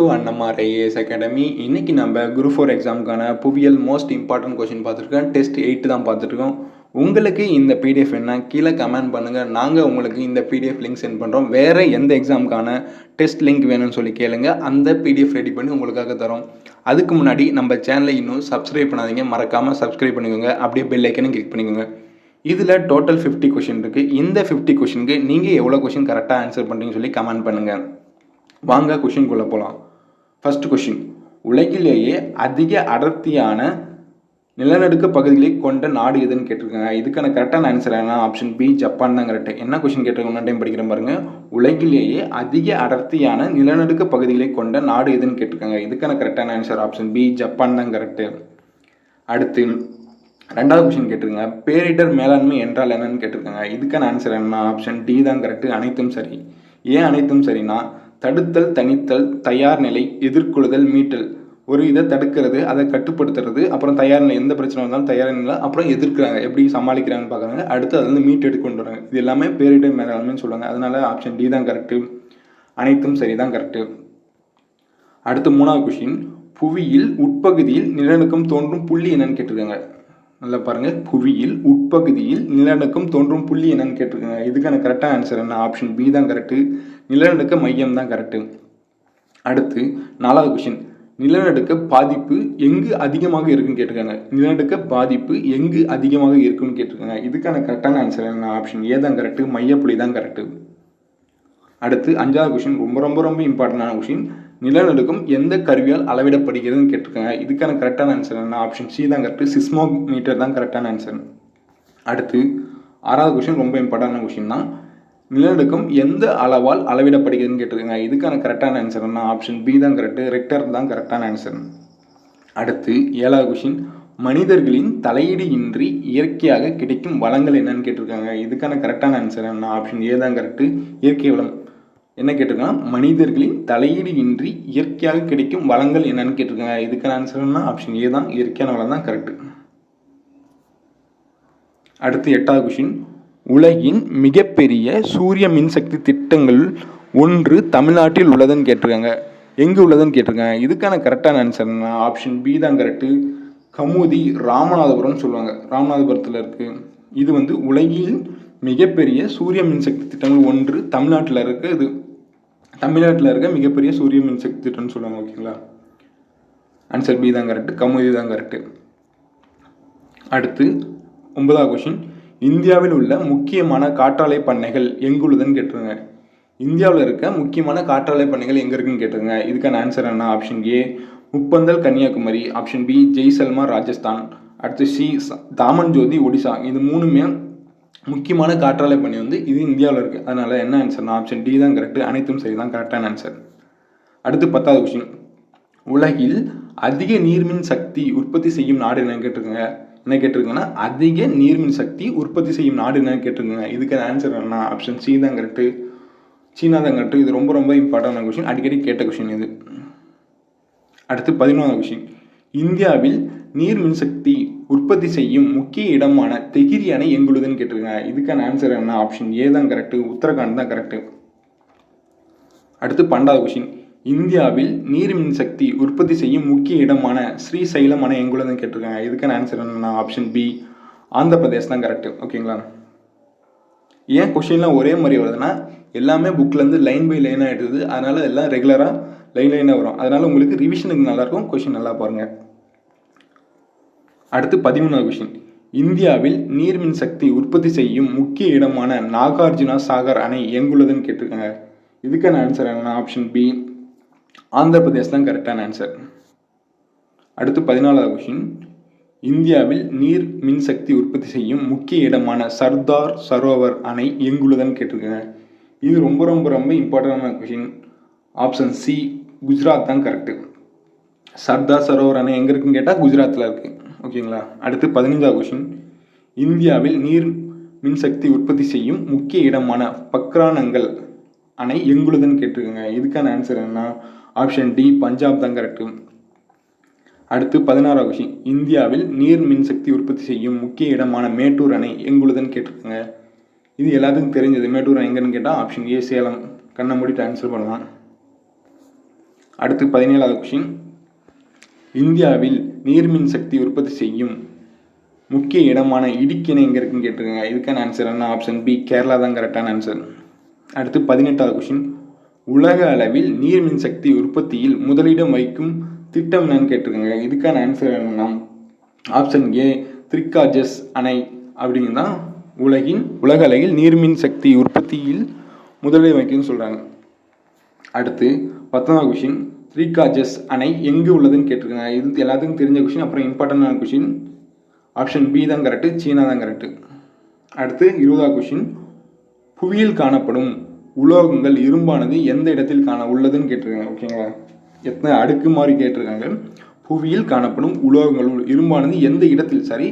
To Annamar IAS academy இன்றைக்கி நம்ம group four எக்ஸாமுக்கான புவியியல் மோஸ்ட் இம்பார்ட்டன்ட் கொஷின் பார்த்துருக்கோம். டெஸ்ட் எயிட் தான் பார்த்துருக்கோம். உங்களுக்கு இந்த பிடிஎஃப் என்ன கீழே கமெண்ட் பண்ணுங்கள் நாங்கள் உங்களுக்கு இந்த பிடிஎஃப் லிங்க் சென்ட் பண்ணுறோம் வேறு எந்த எக்ஸாமுக்கான டெஸ்ட் லிங்க் வேணும்னு சொல்லி கேளுங்க. அந்த பிடிஎஃப் ரெடி பண்ணி உங்களுக்காக தரோம். அதுக்கு முன்னாடி நம்ம சேனலை இன்னும் சப்ஸ்கிரைப் பண்ணாதீங்க. மறக்காமல் சப்ஸ்கிரைப் பண்ணிக்கோங்க. அப்படியே பெல் ஐக்கனும் கிளிக் பண்ணிக்கோங்க. இதில் டோட்டல் ஃபிஃப்டி கொஷின் இருக்குது இந்த ஃபிஃப்டி கொஷினுக்கு நீங்கள் எவ்வளோ கொஷின் கரெக்டாக ஆன்சர் பண்ணுறீங்கன்னு சொல்லி கமெண்ட் பண்ணுங்கள் வாங்க கொஷின்குள்ளே போகலாம் ஃபஸ்ட் கொஷின் உலகிலேயே அதிக அடர்த்தியான நிலநடுக்க பகுதிகளை கொண்ட நாடு எதுன்னு கேட்டிருக்காங்க. இதுக்கான கரெக்டான ஆன்சர் என்ன? ஆப்ஷன் பி ஜப்பான் தான் கரெக்ட் என்ன கொஷின் கேட்டிருக்கோம் டைம் படிக்கிறேன் பாருங்க. உலகிலேயே அதிக அடர்த்தியான நிலநடுக்க பகுதிகளை கொண்ட நாடு எதுன்னு கேட்டிருக்காங்க. இதுக்கான கரெக்டான ஆன்சர் ஆப்ஷன் பி ஜப்பான் தான் கரெக்ட் அடுத்து ரெண்டாவது கொஷின் கேட்டிருக்காங்க. பேரிடர் மேலாண்மை என்றால் என்னன்னு கேட்டிருக்காங்க. இதுக்கான ஆன்சர் என்ன? ஆப்ஷன் டி தான் கரெக்ட் அனைத்தும் சரி. ஏன் அனைத்தும் சரினா தடுத்தல் தணித்தல் தயார் நிலை எதிர்கொள்ளுதல் மீட்டல். ஒரு இதை தடுக்கிறது அதை கட்டுப்படுத்துறது அப்புறம் தயார் நிலை எந்த பிரச்சனை வந்தாலும் தயார் நிலை அப்புறம் எதிர்க்கிறாங்க எப்படி சமாளிக்கிறாங்கன்னு பார்க்குறாங்க. அடுத்து அது வந்து மீட் எடுத்து கொண்டு வராங்க இது எல்லாமே பேரிடர் மேலாண்மைன்னு சொல்லுவாங்க. அதனால ஆப்ஷன் டி தான் கரெக்டு அனைத்தும் சரி தான் கரெக்டு அடுத்து மூணாவது கொஷின் புவியில் உட்பகுதியில் நிலநடுக்கம் தோன்றும் புள்ளி என்னன்னு கேட்டிருக்காங்க. நல்லா பாருங்க. புவியில் உட்பகுதியில் நிலநடுக்கம் தோன்றும் புள்ளி என்னன்னு கேட்டிருக்காங்க. இதுக்கான கரெக்டாக ஆன்சர் என்ன? ஆப்ஷன் பி தான் கரெக்டு நிலநடுக்க மையம் தான் கரெக்டு அடுத்து நாலாவது கொஷின் நிலநடுக்க பாதிப்பு எங்கு அதிகமாக இருக்குன்னு கேட்டிருக்காங்க. நிலநடுக்க பாதிப்பு எங்கு அதிகமாக இருக்குன்னு கேட்டிருக்காங்க. இதுக்கான கரெக்டான ஆன்சர் என்ன? ஆப்ஷன் ஏ தான் கரெக்டு மையப்புள்ளி தான் கரெக்டு அடுத்து அஞ்சாவது கொஷின் ரொம்ப ரொம்ப ரொம்ப இம்பார்ட்டண்டான கொஷின் நிலநடுக்கம் எந்த கருவியால் அளவிடப்படுகிறதுன்னு கேட்டிருக்காங்க. இதுக்கான கரெக்டான ஆன்சர் என்ன? ஆப்ஷன் சி தான் கரெக்டு சிஸ்மோ மீட்டர் தான் கரெக்டான ஆன்சர் அடுத்து ஆறாவது கொஷின் ரொம்ப இம்பார்ட்டண்டான கொஷின் தான். நிலநடுக்கம் எந்த அளவால் அளவிடப்படுகிறதுன்னு கேட்டிருக்காங்க. இதுக்கான கரெக்டான ஆன்சர் என்ன? ஆப்ஷன் பி தான் கரெக்டு ரெக்டர் தான் கரெக்டான ஆன்சர் அடுத்து ஏழாவது கொஷின் மனிதர்களின் தலையீடு இன்றி இயற்கையாக கிடைக்கும் வளங்கள் என்னன்னு கேட்டிருக்காங்க. இதுக்கான கரெக்டான ஆன்சர் என்ன? ஆப்ஷன் ஏ தான் கரெக்டு இயற்கை வளம். என்ன கேட்டிருக்காங்க மனிதர்களின் தலையீடு இன்றி இயற்கையாக கிடைக்கும் வளங்கள் என்னன்னு கேட்டிருக்காங்க. இதுக்கான ஆன்சர் என்ன? ஆப்ஷன் ஏ தான் இயற்கையான வளம் தான் கரெக்டு அடுத்து எட்டாவது கொஷின் உலகின் மிகப்பெரிய சூரிய மின்சக்தி திட்டங்கள் ஒன்று தமிழ்நாட்டில் உள்ளதுன்னு கேட்டிருக்காங்க. எங்கே உள்ளதுன்னு கேட்டிருக்காங்க. இதுக்கான கரெக்டான ஆன்சர் என்ன? ஆப்ஷன் பி தான் கரெக்டு கமுதி ராமநாதபுரம்னு சொல்லுவாங்க. ராமநாதபுரத்தில் இருக்குது இது வந்து உலகில் மிகப்பெரிய சூரிய மின்சக்தி திட்டங்கள் ஒன்று தமிழ்நாட்டில் இருக்க. இது தமிழ்நாட்டில் இருக்க மிகப்பெரிய சூரிய மின்சக்தி திட்டம்னு சொல்லுவாங்க ஓகேங்களா? ஆன்சர் பி தான் கரெக்டு கமுதி தான் கரெக்டு அடுத்து ஒன்பதாவது கொஷின் இந்தியாவில் உள்ள முக்கியமான காற்றாலை பண்ணைகள் எங்குள்ளதுன்னு கேட்டுருங்க. இந்தியாவில் இருக்க முக்கியமான காற்றாலை பண்ணைகள் எங்கே இருக்குன்னு கேட்டுருங்க. இதுக்கான ஆன்சர் என்ன? Option A Muppandal Kanniyakumari. Option B Jaisalmer Rajasthan. அடுத்து சி தாமன் ஜோதி ஒடிசா. இது மூணுமே முக்கியமான காற்றாலை பண்ணி வந்து இது இந்தியாவில் இருக்குது அதனால் என்ன ஆன்சர்னா ஆப்ஷன் டி தான் கரெக்டு அனைத்தும் சரி தான் கரெக்டான ஆன்சர் அடுத்து பத்தாவது கொஷின் உலகில் அதிக நீர்மின் சக்தி உற்பத்தி செய்யும் நாடு என்னன்னு கேட்டிருக்காங்க. என்ன கேட்டிருக்குன்னா அதிக நீர்மின் சக்தி உற்பத்தி செய்யும் நாடு என்னன்னு கேட்டிருக்குங்க? இதுக்கான ஆன்சர் என்ன? ஆப்ஷன் சி தான் கரெக்டு சீனா தான் கரெக்டு இது ரொம்ப ரொம்ப இம்பார்ட்டண்டான கொஷின் அடிக்கடி கேட்ட கொஷின் இது. அடுத்து பதினொன்றாவது கொஷின் இந்தியாவில் நீர் மின்சக்தி உற்பத்தி செய்யும் முக்கிய இடமான தெகிரி அணை எங்குள்ளதுன்னு கேட்டிருக்காங்க. இதுக்கான ஆன்சர் என்ன? ஆப்ஷன் ஏ தான் கரெக்டு உத்தரகாண்ட் தான் கரெக்டு அடுத்து பன்னெண்டாவது கொஷின் இந்தியாவில் நீர் மின்சக்தி உற்பத்தி செய்யும் முக்கிய இடமான ஸ்ரீசைலம் அணை எங்குள்ளதுன்னு கேட்டிருக்காங்க. இதுக்கான ஆன்சர் என்னன்னா ஆப்ஷன் பி ஆந்திர பிரதேஷ் தான் கரெக்டு ஓகேங்களா ஏன் கொஷின்லாம் ஒரே மாதிரி வருதுன்னா எல்லாமே புக்லேருந்து லைன் பை லைனாக எடுக்குது அதனால் எல்லாம் ரெகுலராக லைன் லைனாக வரும். அதனால் உங்களுக்கு ரிவிஷனுக்கு நல்லாயிருக்கும் கொஷின் நல்லா பாருங்கள் அடுத்து பதிமூணாவது கொஷின் இந்தியாவில் நீர்மின் சக்தி உற்பத்தி செய்யும் முக்கிய இடமான நாகார்ஜுனா சாகர் அணை எங்குள்ளதுன்னு கேட்டிருக்காங்க. இதுக்கான ஆன்சர் என்ன ஆப்ஷன் பி ஆந்திர பிரதேஷ் தான் கரெக்டான ஆன்சர் அடுத்து பதினாலாவது கொஷின் இந்தியாவில் நீர் மின்சக்தி உற்பத்தி செய்யும் முக்கிய இடமான சர்தார் சரோவர் அணை எங்குள்ளதுன்னு கேட்டிருக்காங்க. இது ரொம்ப ரொம்ப ரொம்ப இம்பார்ட்டண்டான கொஷின் ஆப்ஷன் சி குஜராத் தான் கரெக்டு சர்தார் சரோவர் அணை எங்கே இருக்குன்னு கேட்டால் குஜராத்தில் இருக்குது ஓகேங்களா அடுத்து பதினஞ்சாவது கொஷின் இந்தியாவில் நீர் மின்சக்தி உற்பத்தி செய்யும் முக்கிய இடமான பக்ரானங்கள் அணை எங்குள்ளதுன்னு கேட்டிருக்கேங்க. இதுக்கான ஆன்சர் என்ன ஆப்ஷன் டி பஞ்சாப் தான் கரெக்டு அடுத்து பதினாறாவது கொஷின் இந்தியாவில் நீர் மின்சக்தி உற்பத்தி செய்யும் முக்கிய இடமான மேட்டூர் அணை எங்குள்ளதுன்னு கேட்டிருக்காங்க. இது எல்லாத்துக்கும் தெரிஞ்சது. மேட்டூர் அணை எங்கன்னு கேட்டால் ஆப்ஷன் ஏ சேலம். கண்ணை மூடிட்டு ஆன்சர் பண்ணலாம். அடுத்து பதினேழாவது கொஷின் இந்தியாவில் நீர்மின் சக்தி உற்பத்தி செய்யும் முக்கிய இடமான இடுக்கிணை எங்கே இருக்குன்னு கேட்டிருக்காங்க. இதுக்கான ஆன்சர் என்ன? ஆப்ஷன் பி கேரளா தான் கரெக்டான ஆன்சர் அடுத்து பதினெட்டாவது கொஷின் உலக அளவில் நீர் சக்தி உற்பத்தியில் முதலிடம் வைக்கும் திட்டம் என்னன்னு கேட்டிருக்காங்க. இதுக்கான ஆன்சர் என்னன்னா ஆப்ஷன் ஏ த்ரிகாஜஸ் அணை அப்படிங்கிறது தான் உலகின் உலக அளவில் நீர்மின் சக்தி உற்பத்தியில் முதலிடம் வைக்கும்னு சொல்கிறாங்க அடுத்து பத்தொன்பதாவது கொஷின் த்ரீகாஜஸ் அணை எங்கே உள்ளதுன்னு கேட்டிருக்காங்க. இது எல்லாத்துக்கும் தெரிஞ்ச கொஷின் அப்புறம் இம்பார்ட்டண்டான கொஷின் ஆப்ஷன் பி தான் கரெக்டு சீனா தான் கரெக்டு அடுத்து இருபதாவது கொஷின் புவியில் காணப்படும் உலோகங்கள் இரும்பானது எந்த இடத்தில் காண உள்ளதுன்னு கேட்டிருக்காங்க ஓகேங்களா? எத்தனை அடுக்கு மாதிரி கேட்டிருக்காங்க. புவியில் காணப்படும் உலோகங்கள் இரும்பானது எந்த இடத்தில் சரி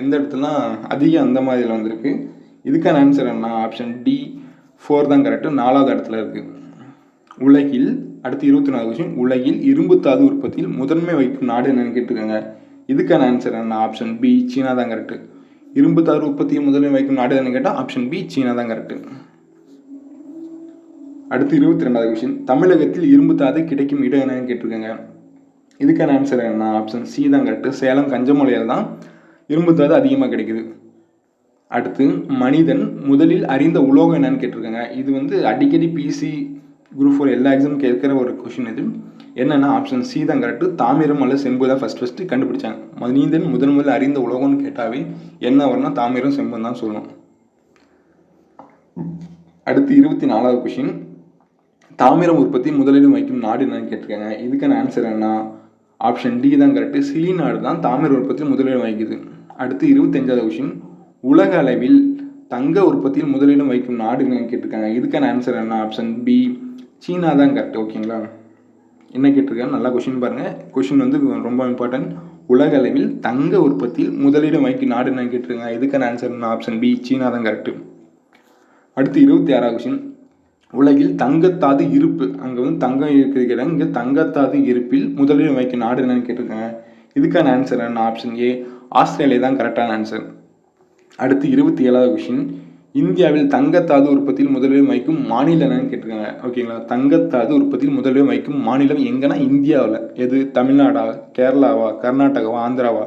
எந்த இடத்துலாம் அதிகம் அந்த மாதிரியில் வந்திருக்கு. இதுக்கான ஆன்சர் என்ன? ஆப்ஷன் டி ஃபோர் தான் கரெக்டு நாலாவது இடத்துல இருக்குது உலகில் அடுத்து இருபத்தி நாலு கொஸ்டின் உலகில் இரும்பு தாது உற்பத்தியில் முதன்மை வைக்கும் நாடு என்னன்னு கேட்டிருக்காங்க. இதுக்கான ஆன்சர் என்ன? ஆப்ஷன் பி சீனா தான் கரெக்டு இரும்பு தாது உற்பத்தியில் முதன்மை வைக்கும் நாடு என்னன்னு கேட்டால் ஆப்ஷன் பி சீனா தான் கரெக்டு அடுத்து இருபத்தி ரெண்டாவது கொஷின் தமிழகத்தில் இரும்பு தாது கிடைக்கும் இடம் என்னன்னு கேட்டிருக்காங்க. இதுக்கான ஆன்சர் என்ன? ஆப்ஷன் சி தான் கரெக்டு சேலம் கஞ்சமலையில் தான் இரும்பு தாது அதிகமாக கிடைக்குது. அடுத்து மனிதன் முதலில் அறிந்த உலோகம் என்னன்னு கேட்டிருக்காங்க. இது வந்து அடிக்கடி பிசி குரூப் ஃபோர் எல்லா எக்ஸாம் கேட்குற ஒரு கொஷின் இது. என்னென்னா ஆப்ஷன் சி தான் கரெக்டு தாமிரம் அல்லது செம்பு தான் ஃபஸ்ட் ஃபஸ்ட்டு கண்டுபிடிச்சாங்க. மனிதன் முதன் முதல்ல அறிந்த உலோகம்னு கேட்டாவே என்ன வரும்னா தாமிரம் செம்புன்னு தான் சொல்லணும் அடுத்து இருபத்தி நாலாவது கொஷின் தாமிரம் உற்பத்தி முதலிடம் வைக்கும் நாடு என்னன்னு கேட்டிருக்காங்க. இதுக்கான ஆன்சர் என்ன? ஆப்ஷன் டி தான் கரெக்டு சிலி நாடு தான் தாமிர உற்பத்தி முதலிடம் வைக்குது. அடுத்து இருபத்தஞ்சாவது கொஷின் உலக அளவில் தங்க உற்பத்தியில் முதலிடம் வைக்கும் நாடு என்னன்னு கேட்டிருக்காங்க. இதுக்கான ஆன்சர் என்ன? ஆப்ஷன் பி சீனா தான் கரெக்ட் ஓகேங்களா என்ன கேட்டிருக்காங்க? நல்லா கொஷின் பாருங்கள் கொஷின் வந்து ரொம்ப இம்பார்ட்டன்ட் உலக அளவில் தங்க உற்பத்தியில் முதலிடம் வைக்கும் நாடு என்னன்னு கேட்டிருக்காங்க. இதுக்கான ஆன்சர் என்ன? ஆப்ஷன் பி சீனா தான் கரெக்டு அடுத்து இருபத்தி ஆறாவது கொஷின் உலகில் தங்கத்தாது இருப்பு. அங்கே வந்து தங்கம் இருக்கிற இடம் இங்கே தங்கத்தாது இருப்பில் முதலில் வைக்கும் நாடு என்னன்னு கேட்டிருக்காங்க. இதுக்கான ஆன்சர் என்ன? ஆப்ஷன் ஏ ஆஸ்திரேலியா தான் கரெக்டான ஆன்சர் அடுத்து இருபத்தி ஏழாவது கொஷின் இந்தியாவில் தங்கத்தாது உற்பத்தியில் முதலிடம் வைக்கும் மாநிலம் என்னன்னு கேட்டிருக்காங்க. ஓகேங்களா தங்கத்தாது உற்பத்தியில் முதலிடம் வைக்கும் மாநிலம் எங்கன்னா இந்தியாவில். எது? தமிழ்நாடா? கேரளாவா? கர்நாடகாவா? ஆந்திராவா?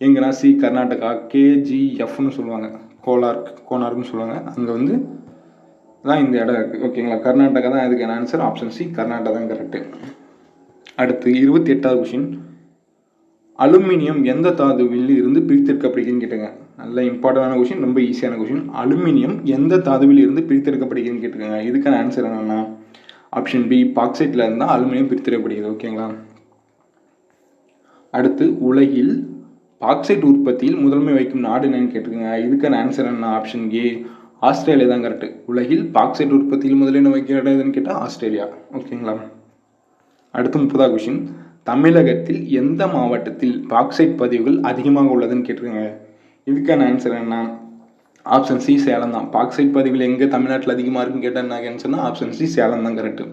எங்கன்னா சி கர்நாடகா? கேஜிஎஃப்னு சொல்லுவாங்க. கோலார்க் கோனார்க்னு சொல்லுவாங்க. அங்கே வந்து தான் இந்த இடம் இருக்குது ஓகேங்களா கர்நாடகா தான் அதுக்கான ஆன்சர் ஆப்ஷன் சி கர்நாடகா தான் கரெக்டு அடுத்து இருபத்தி எட்டாவது கொஷின் அலுமினியம் எந்த தாதுவில் இருந்து பிரித்தெடுக்கப்படுகிறதுன்னு கேட்டுங்க. நல்ல இம்பார்ட்டண்டான கொஷின் ரொம்ப ஈஸியான கொஷின் அலுமினியம் எந்த தாதுவில் இருந்து பிரித்தெடுக்கப்படுகிறதுன்னு கேட்டுருக்காங்க இதுக்கான ஆன்சர் என்னென்னா ஆப்ஷன் பி பாக்சைட்டில் இருந்தால் அலுமினியம் பிரித்தெடுக்கப்படுகிறது. ஓகேங்களா அடுத்து உலகில் பாக்சைட் உற்பத்தியில் முதன்மை வைக்கும் நாடு என்னன்னு கேட்டிருக்காங்க இதுக்கான ஆன்சர் என்ன ஆப்ஷன் ஏ ஆஸ்திரேலியா தான் கரெக்டு உலகில் பாக்சைட் உற்பத்தியில் முதலிடம் கேட்டதுன்னு கேட்டால் ஆஸ்திரேலியா. ஓகேங்களா அடுத்து முப்பதாவது கொஷின் தமிழகத்தில் எந்த மாவட்டத்தில் பாக்சைட் பதிவுகள் அதிகமாக உள்ளதுன்னு கேட்டிருக்காங்க? இதுக்கான ஆன்சர் என்ன? ஆப்ஷன் சி சேலம் தான். பாக்சைட் பதிவுகள் எங்கே தமிழ்நாட்டில் அதிகமாக இருக்குன்னு கேட்டால் என்ன ஆன்சர்னா ஆப்ஷன் சி சேலம் தான் கரெக்டு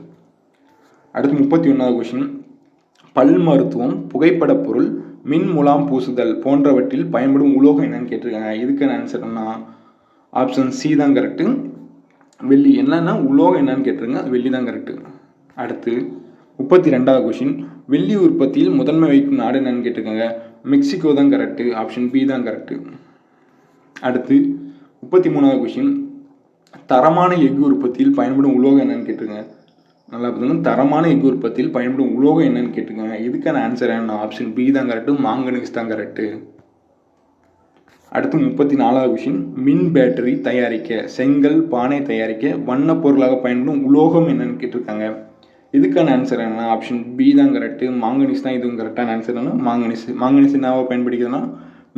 அடுத்து முப்பத்தி ஒன்றாவது கொஷின் பல் மருத்துவம் புகைப்படப் பொருள் மின் முலாம் பூசுதல் போன்றவற்றில் பயன்படும் உலோகம் என்னன்னு கேட்டிருக்காங்க. இதுக்கான ஆன்சர் என்ன? ஆப்ஷன் சி தான் கரெக்டு வெள்ளி என்னன்னா உலோகம் என்னன்னு கேட்டிருங்க. வெள்ளி தான் கரெக்டு அடுத்து முப்பத்தி ரெண்டாவது கொஷின் வெள்ளி உற்பத்தியில் முதன்மை வைக்கும் நாடு என்னன்னு கேட்டிருக்காங்க. மெக்சிகோ தான் கரெக்டு ஆப்ஷன் பி தான் கரெக்டு அடுத்து முப்பத்தி மூணாவது கொஷின் தரமான எஃகு உற்பத்தியில் பயன்படும் உலோகம் என்னன்னு கேட்டுருங்க நல்லா பார்த்தீங்கன்னா தரமான எஃகு உற்பத்தியில் பயன்படும் உலோகம் என்னன்னு கேட்டுக்கோங்க இதுக்கான ஆன்சர் என்ன? ஆப்ஷன் பி தான் கரெக்டு மாங்கனீஸ் தான் கரெக்டு அடுத்து முப்பத்தி நாலாவது கொஷின் மின் பேட்டரி தயாரிக்க செங்கல் பானை தயாரிக்க வண்ணப் பொருளாக பயன்படும் உலோகம் என்னன்னு கேட்டிருக்காங்க. இதுக்கான ஆன்சர் என்ன? ஆப்ஷன் பி தான் கரெக்டு மாங்கனீஸ் தான் இதுவும் கரெக்டான ஆன்சர் என்ன மாங்கனீஸ் மாங்கனீஸ் என்னவா பயன்படுகிறதுனா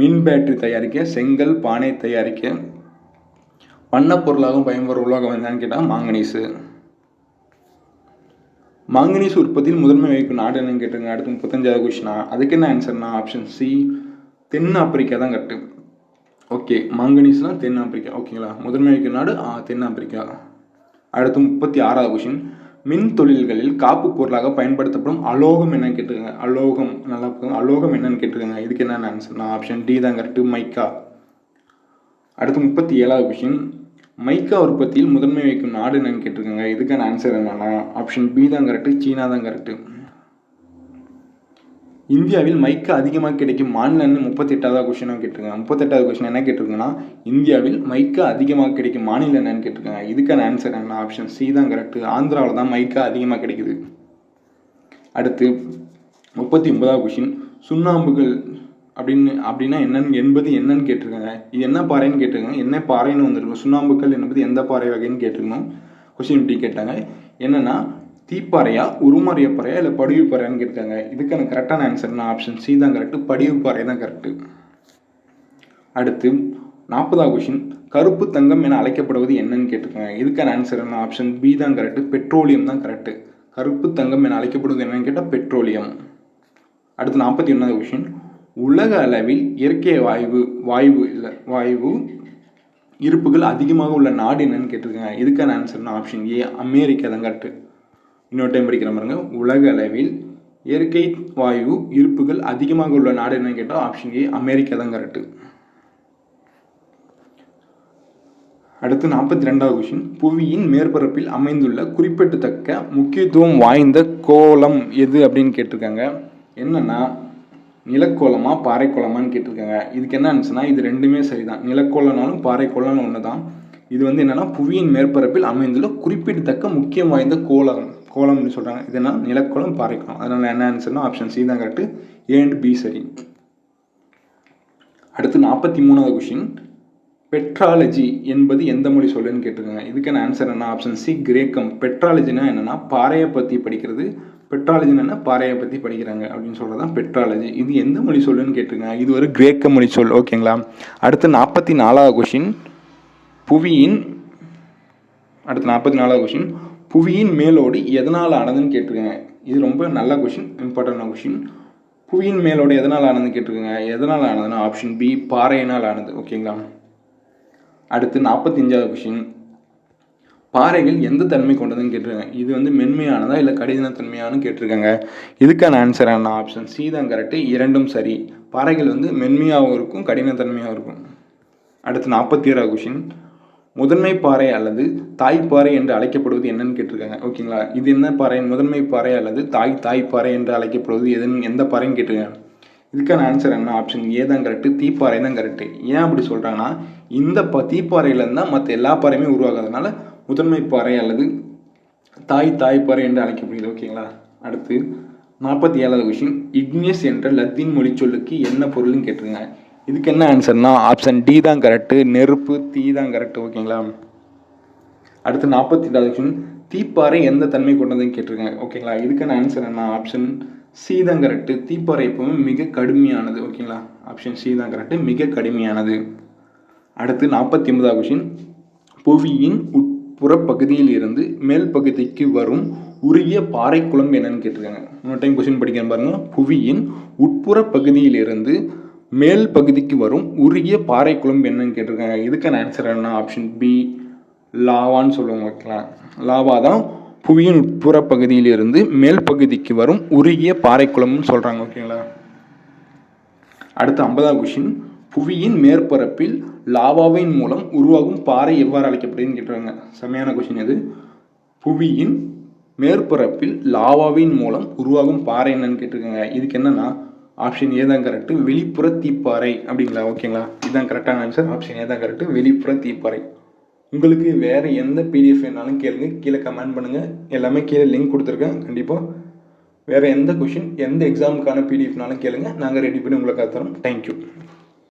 மின் பேட்டரி தயாரிக்க செங்கல் பானை தயாரிக்க வண்ணப் பொருளாகவும் பயன்படுற உலோகம் என்னன்னு கேட்டால் மாங்கனீஸு மாங்கனீஸ் உற்பத்தியில் முதன்மை வகிக்கும் நாடு என்னன்னு கேட்டிருக்காங்க. அடுத்து முப்பத்தஞ்சாவது கொஷினா அதுக்கு என்ன ஆன்சர்னா ஆப்ஷன் சி தென் ஆப்பிரிக்கா தான் கரெக்டு ஓகே மாங்கனீஸ்னால் தென் ஆப்பிரிக்கா ஓகேங்களா முதன்மை வைக்கும் நாடு தென்னாப்பிரிக்கா. தென் ஆப்பிரிக்கா அடுத்து முப்பத்தி ஆறாவது கொஷின் மின் தொழில்களில் காப்பு பொருளாக பயன்படுத்தப்படும் அலோகம் என்னன்னு கேட்டிருக்காங்க. அலோகம் நல்லா அலோகம் என்னன்னு கேட்டிருக்காங்க. இதுக்கு என்னென்ன ஆன்சர்னா ஆப்ஷன் டி தான் கரெக்டு மைக்கா. அடுத்து முப்பத்தி ஏழாவது கொஷின் மைக்கா உற்பத்தியில் முதன்மை வைக்கும் நாடு என்னன்னு கேட்டிருக்காங்க. இதுக்கான ஆன்சர் என்னன்னா ஆப்ஷன் பி தான் கரெக்டு சீனா தான் கரெக்டு இந்தியாவில் மைக்கா அதிகமாக கிடைக்கும் மாநிலம்னு முப்பத்தெட்டாவது கொஷினாக கேட்டிருக்காங்க. முப்பத்தெட்டாவது கொஷின் என்ன கேட்டிருக்குன்னா இந்தியாவில் மைக்கா அதிகமாக கிடைக்கும் மாநிலம் என்னன்னு கேட்டிருக்காங்க. இதுக்கான ஆன்சர் என்ன? ஆப்ஷன் சி தான் கரெக்டு ஆந்திராவில் தான் மைக்கா அதிகமாக கிடைக்குது. அடுத்து முப்பத்தி ஒன்பதாவது கொஷின் சுண்ணாம்புகள் அப்படின்னு அப்படின்னா என்னன்னு என்பது என்னன்னு கேட்டிருக்காங்க. இது என்ன பாறைன்னு கேட்டிருக்காங்க. என்ன பாறைன்னு வந்திருக்கும்? சுண்ணாம்புக்கல் என்பது எந்த பாறை வகைன்னு கேட்டிருக்கணும்? கொஷின் இப்படி கேட்டாங்க. என்னென்னா தீப்பாறையா உருமாறிய பாறையா இல்லை படிவு பாறையான்னு கேட்டிருக்காங்க இதுக்கான கரெக்டான ஆன்சர்னா ஆப்ஷன் சி தான் கரெக்டு படிவு பாறை தான் கரெக்டு அடுத்து நாற்பதாவது கொஷின் கருப்பு தங்கம் என அழைக்கப்படுவது என்னன்னு கேட்டிருக்காங்க இதுக்கான ஆன்சர் என்ன? ஆப்ஷன் பி தான் கரெக்டு பெட்ரோலியம் தான் கரெக்டு கருப்பு தங்கம் என அழைக்கப்படுவது என்னன்னு கேட்டால் பெட்ரோலியம் அடுத்து நாற்பத்தி ஒன்றாவது கொஷின் உலக அளவில் இயற்கை வாயு வாயு இல்லை வாயு இருப்புகள் அதிகமாக உள்ள நாடு என்னன்னு கேட்டிருக்காங்க இதுக்கான ஆன்சர்னா ஆப்ஷன் ஏ அமெரிக்கா தான் கரெக்டு இன்னொரு டைம் படிக்கிற பாருங்க. உலக அளவில் இயற்கை வாயு இருப்புகள் அதிகமாக உள்ள நாடு என்னன்னு கேட்டால் ஆப்ஷன் ஏ அமெரிக்கா தான் கரெக்டு அடுத்து நாற்பத்தி ரெண்டாவது கொஷின் புவியின் மேற்பரப்பில் அமைந்துள்ள குறிப்பிடத்தக்க முக்கியத்துவம் வாய்ந்த கோலம் எது அப்படின்னு கேட்டிருக்காங்க. என்னென்னா நிலக்கோலமா பாறைக்கோளமான்னு கேட்டிருக்காங்க. இதுக்கு என்ன ஆன்சர்னா இது ரெண்டுமே சரிதான். நிலக்கோலனாலும் பாறைக்கோலம்னு ஒன்று தான் இது வந்து என்னென்னா புவியின் மேற்பரப்பில் அமைந்துள்ள குறிப்பிடத்தக்க முக்கியம் வாய்ந்த கோலம் கோலம்னு சொல்கிறாங்க இது என்ன? நிலக்கோலம் பாறைக்கோலம். அதனால் என்ன ஆன்சர்னா ஆப்ஷன் சி தான் கரெக்டு ஏ அண்ட் பி சரி. அடுத்து நாற்பத்தி மூணாவது கொஷின் பெட்ராலஜி என்பது எந்த மொழி சொல்லுன்னு கேட்டிருக்காங்க. இதுக்கான ஆன்சர் என்ன? ஆப்ஷன் சி கிரேக்கம். பெட்ராலஜினா என்னென்னா பாறையை பற்றி படிக்கிறது. பெட்ராலஜினா என்ன? பாறையை பற்றி படிக்கிறாங்க அப்படின்னு சொல்கிறது தான் பெட்ராலஜி இது எந்த மொழி சொல்லுன்னு கேட்டிருக்காங்க. இது ஒரு கிரேக்க மொழி சொல். ஓகேங்களா அடுத்து நாற்பத்தி நாலாவது கொஷின் புவியின் அடுத்து நாற்பத்தி நாலாவது கொஷின் புவியின் மேலோடு எதனால் ஆனதுன்னு கேட்டிருக்கேன் இது ரொம்ப நல்ல கொஷின் இம்பார்ட்டண்டான கொஷின் புவியின் மேலோடு எதனால் ஆனதுன்னு கேட்டிருக்கேங்க. எதனால் ஆனதுன்னா ஆப்ஷன் பி பாறையினால் ஆனது. ஓகேங்களா அடுத்து நாற்பத்தஞ்சாவது கொஷின் பாறைகள் எந்த தன்மை கொண்டதுன்னு கேட்டிருக்காங்க. இது வந்து மென்மையானதா இல்லை கடினத்தன்மையானு கேட்டிருக்காங்க. இதுக்கான ஆன்சர் என்ன ஆப்ஷன் சி தான் கரெக்டு இரண்டும் சரி. பாறைகள் வந்து மென்மையாகவும் இருக்கும் கடினத்தன்மையாகவும் இருக்கும். அடுத்து நாற்பத்தி ஏழாவது கொஷின் முதன்மை பாறை அல்லது தாய்ப்பாறை என்று அழைக்கப்படுவது என்னன்னு கேட்டிருக்காங்க. ஓகேங்களா? இது என்ன பாறை முதன்மை பாறை அல்லது தாய் தாய்ப்பாறை என்று அழைக்கப்படுவது எதுன்னு எந்த பாறைன்னு கேட்டிருக்காங்க. இதுக்கான ஆன்சர் என்ன? ஆப்ஷன் ஏ தான் கரெக்டு தீப்பாறை தான் கரெக்டு ஏன் அப்படி சொல்கிறாங்கன்னா இந்த ப தீப்பாறையிலேருந்து தான் மற்ற எல்லா பாறையுமே உருவாகாதனால முதன்மை பாறை அல்லது தாய் தாய்ப்பாறை என்று அழைக்கப்படுகிறது. ஓகேங்களா? அடுத்து நாற்பத்தி ஏழாவது கொஷின் இக்னியஸ் என்ற லத்தீன் மொழி சொல்லுக்கு என்ன பொருள்னு கேட்டிருக்காங்க. இதுக்கு என்ன ஆன்சர்னா ஆப்ஷன் டி தான் கரெக்டு நெருப்பு தீ தான் கரெக்டு ஓகேங்களா அடுத்து நாற்பத்தி ரெண்டாவது கொஷின் தீப்பாறை எந்த தன்மை கொண்டதுன்னு கேட்டிருக்காங்க ஓகேங்களா இதுக்கான ஆன்சர் என்ன ஆப்ஷன் சி தான் கரெக்டு தீப்பாறை எப்பவுமே மிக கடுமையானது ஓகேங்களா ஆப்ஷன் சி தான் கரெக்டு மிக கடுமையானது. அடுத்து நாற்பத்தி ஒன்பதாவது கொஷின் புவியின் உட்புற பகுதியில் இருந்து மேல் பகுதிக்கு வரும் உருகிய பாறை குழம்பு என்னன்னு கேட்டிருக்காங்க. இன்னொரு டைம் கொஸ்டின் படிக்கிறேன் பாருங்க. புவியின் உட்புற பகுதியில் இருந்து மேல் பகுதிக்கு வரும் உருகிய பாறை குழம்பு என்னன்னு கேட்டிருக்காங்க. இதுக்கான ஆன்சர் என்ன? ஆப்ஷன் பி லாவான்னு சொல்லுவாங்க ஓகேங்களா லாவா தான் புவியின் உட்புற பகுதியிலிருந்து மேல் பகுதிக்கு வரும் உருகிய பாறை குழம்புன்னு சொல்கிறாங்க ஓகேங்களா? அடுத்து ஐம்பதாம் கொஷின் புவியின் மேற்பரப்பில் லாவாவின் மூலம் உருவாகும் பாறை எவ்வாறு அழைக்கப்படுதுன்னு கேட்டுருக்காங்க. செம்மையான கொஷின் இது. புவியின் மேற்பரப்பில் லாவாவின் மூலம் உருவாகும் பாறை என்னன்னு கேட்டிருக்காங்க. இதுக்கு என்னன்னா ஆப்ஷன் ஏ தான் கரெக்டு வெளிப்புற தீப்பாறை அப்படிங்களா? ஓகேங்களா இதுதான் கரெக்டான ஆன்சர் ஆப்ஷன் ஏ தான் கரெக்டு வெளிப்புற தீப்பாறை. உங்களுக்கு வேறு எந்த பிடிஎஃப் வேணாலும் கேளுங்க. கீழே கமெண்ட் பண்ணுங்கள் எல்லாமே கீழே லிங்க் கொடுத்துருக்கேன். கண்டிப்பாக வேறு எந்த கொஷின் எந்த எக்ஸாமுக்கான பிடிஎஃப்னாலும் கேளுங்க. நாங்கள் ரெடி பண்ணி உங்களுக்கு தரோம். தேங்க்யூ